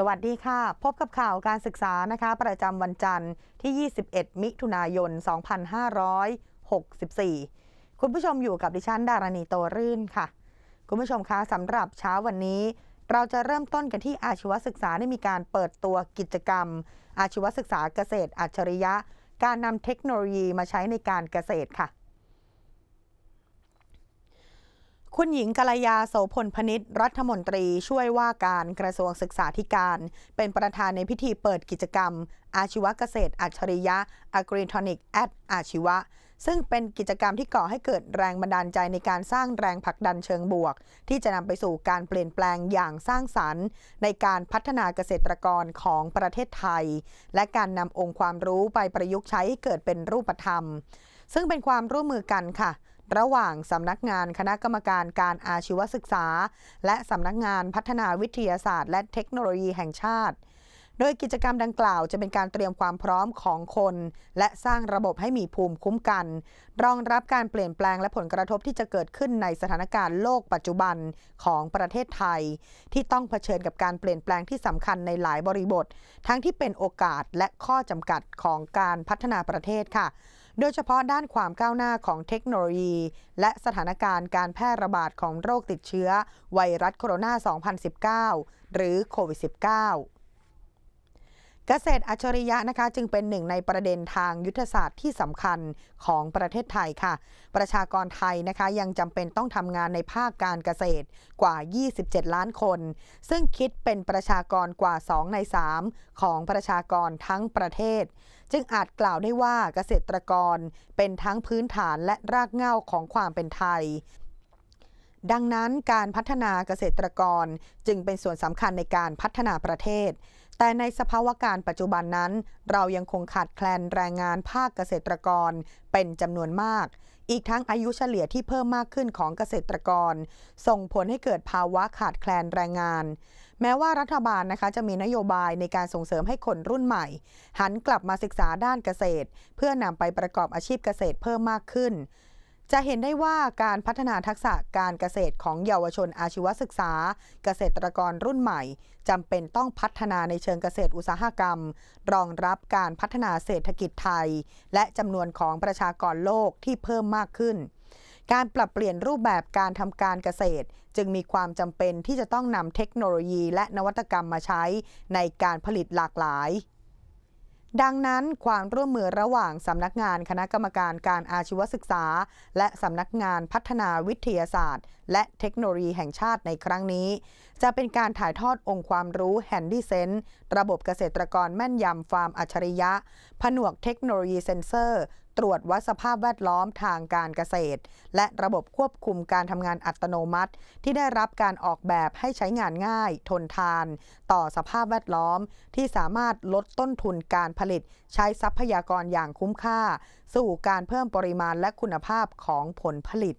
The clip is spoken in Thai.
สวัสดีค่ะ พบกับข่าวการศึกษานะคะ ประจำวันจันทร์ที่ 21 มิถุนายน 2564 คุณผู้ชมอยู่กับดิฉันดารณีโตรื่นค่ะ คุณผู้ชมคะสำหรับเช้าวันนี้ เราจะเริ่มต้นกันที่อาชีวศึกษาได้มีการเปิดตัวกิจกรรม อาชีวศึกษาเกษตรอัจฉริยะ การนำเทคโนโลยีมาใช้ในการเกษตรค่ะ คุณหญิงกัลยาโสพลพนิษฐ์รัฐมนตรีช่วยว่าการกระทรวงศึกษาธิการ เป็นประธานในพิธีเปิดกิจกรรม อาชีวเกษตร อัจฉริยะ Agritonic at อาชีวะ ซึ่งเป็นกิจกรรมที่ก่อให้เกิดแรงบันดาลใจในการสร้างแรงผลักดันเชิงบวก ที่จะนำไปสู่การเปลี่ยนแปลงอย่างสร้างสรรค์ ในการพัฒนาเกษตรกรของประเทศไทย และการนำองค์ความรู้ไปประยุกต์ใช้ให้เกิดเป็นรูปธรรม ซึ่งเป็นความร่วมมือกันค่ะ ระหว่างสำนักงานคณะกรรมการการอาชีวศึกษา และสำนักงานพัฒนาวิทยาศาสตร์ และเทคโนโลยีแห่งชาติ โดยกิจกรรมดังกล่าวจะเป็นการเตรียมความพร้อมของคน และสร้างระบบให้มีภูมิคุ้มกัน รองรับการเปลี่ยนแปลงและผลกระทบที่จะเกิดขึ้นในสถานการณ์โลกปัจจุบันของประเทศไทย ที่ต้องเผชิญกับการเปลี่ยนแปลงที่สำคัญในหลายบริบท ทั้งที่เป็นโอกาสและข้อจำกัดของการพัฒนาประเทศค่ะ โดยเฉพาะด้านความก้าวหน้าของเทคโนโลยี และสถานการณ์การแพร่ระบาดของโรคติดเชื้อไวรัสโคโรนา 2019 หรือโควิด -19 เกษตรอัจฉริยะนะคะจึงเป็นหนึ่งในประเด็นทางยุทธศาสตร์ที่สำคัญของประเทศไทยค่ะ ประชากรไทยนะคะยังจำเป็นต้องทำงานในภาคการเกษตรกว่า 27 ล้านคน ซึ่งคิดเป็นประชากรกว่า 2 ใน 3 ของประชากรทั้งประเทศ จึงอาจกล่าวได้ว่าเกษตรกรเป็นทั้งพื้นฐานและรากเหง้าของความเป็นไทยดังนั้นการพัฒนาเกษตรกรจึงเป็นส่วนสำคัญในการพัฒนาประเทศ แต่ในสภาวะการปัจจุบันนั้น เรายังคงขาดแคลนแรงงานภาคเกษตรกรเป็นจำนวนมาก อีกทั้งอายุเฉลี่ยที่เพิ่มมากขึ้นของเกษตรกร ส่งผลให้เกิดภาวะขาดแคลนแรงงาน แม้ว่ารัฐบาลนะคะจะมีนโยบายในการส่งเสริมให้คนรุ่นใหม่ หันกลับมาศึกษาด้านเกษตร เพื่อนำไปประกอบอาชีพเกษตรเพิ่มมากขึ้น จะเห็นได้ว่าการพัฒนาทักษะการเกษตรของเยาวชนอาชีวศึกษา เกษตรกรรุ่นใหม่จำเป็นต้องพัฒนาในเชิงเกษตรอุตสาหกรรม รองรับการพัฒนาเศรษฐกิจไทย และจำนวนของประชากรโลกที่เพิ่มมากขึ้น การปรับเปลี่ยนรูปแบบการทำการเกษตร จึงมีความจำเป็นที่จะต้องนำเทคโนโลยีและนวัตกรรมมาใช้ในการผลิตหลากหลาย ดังนั้นความร่วมมือระหว่างสำนักงานคณะกรรมการการอาชีวศึกษา และสำนักงานพัฒนาวิทยาศาสตร์ และเทคโนโลยีแห่งชาติในครั้งนี้ จะเป็นการถ่ายทอดองค์ความรู้แฮนดี้เซนระบบเกษตรกรแม่นยำฟาร์มอัจฉริยะ ผนวกเทคโนโลยีเซ็นเซอร์ ตรวจวัดสภาพแวดล้อมทางการเกษตร และระบบควบคุมการทำงานอัตโนมัติ ที่ได้รับการออกแบบให้ใช้งานง่าย ทนทาน ต่อสภาพแวดล้อม ที่สามารถลดต้นทุนการผลิต ใช้ทรัพยากรอย่างคุ้มค่า สู่การเพิ่มปริมาณและคุณภาพของผลผลิต